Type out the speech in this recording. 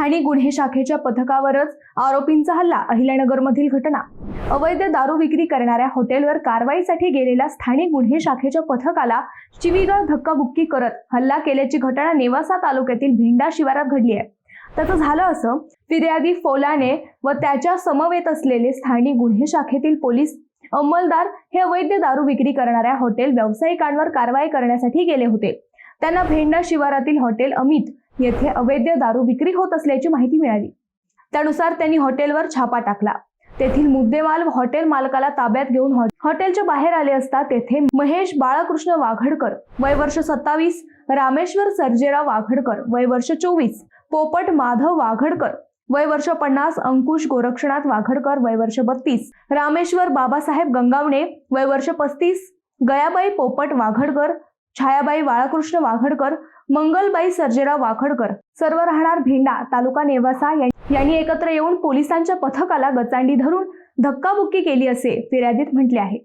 स्थानिक गुन्हे शाखेच्या पथकावरच आरोपींचा हल्ला अहिल्यानगरमधील घटना. अवैध दारू विक्री करणाऱ्या हॉटेलवर कारवाईसाठी गेलेल्या स्थानिक गुन्हे शाखेच्या पथकाला चिवीगाळ धक्काबुक्की करत हल्ला केल्याची घटना नेवासा तालुक्यातील भेंडा शिवारात घडली आहे. त्याचं झालं असं फिर्यादी फोलाने व त्याच्या समवेत असलेले स्थानिक गुन्हे शाखेतील पोलीस अंमलदार हे अवैध दारू विक्री करणाऱ्या हॉटेल व्यावसायिकांवर कारवाई करण्यासाठी गेले होते. त्यांना भेंडा शिवारातील हॉटेल अमित येथे अवैध दारू विक्री होत असल्याची माहिती मिळाली. त्यानुसार त्यांनी हॉटेलवर छापा टाकला. तेथील मुद्देमाल हॉटेल मालकाला ताब्यात घेऊन हॉटेलच्या बाहेर आले असता तेथे महेश बाळकृष्ण वाघडकर वय वर्ष सत्तावीस रामेश्वर सर्जेराव वाघडकर वय वर्ष चोवीस पोपट माधव वाघडकर वय वर्ष पन्नास अंकुश गोरक्षनाथ वाघडकर वय वर्ष बत्तीस रामेश्वर बाबासाहेब गंगावणे वय वर्ष पस्तीस गयाबाई पोपट वाघडकर छायाबाई बाळकृष्ण वाघडकर मंगलबाई सर्जेराव वाघडकर सर्व राहणार भेंडा तालुका नेवासा यांनी एकत्र येऊन पोलिसांच्या पथकाला गचांडी धरून धक्काबुक्की केली असे फिर्यादीत म्हटले आहे.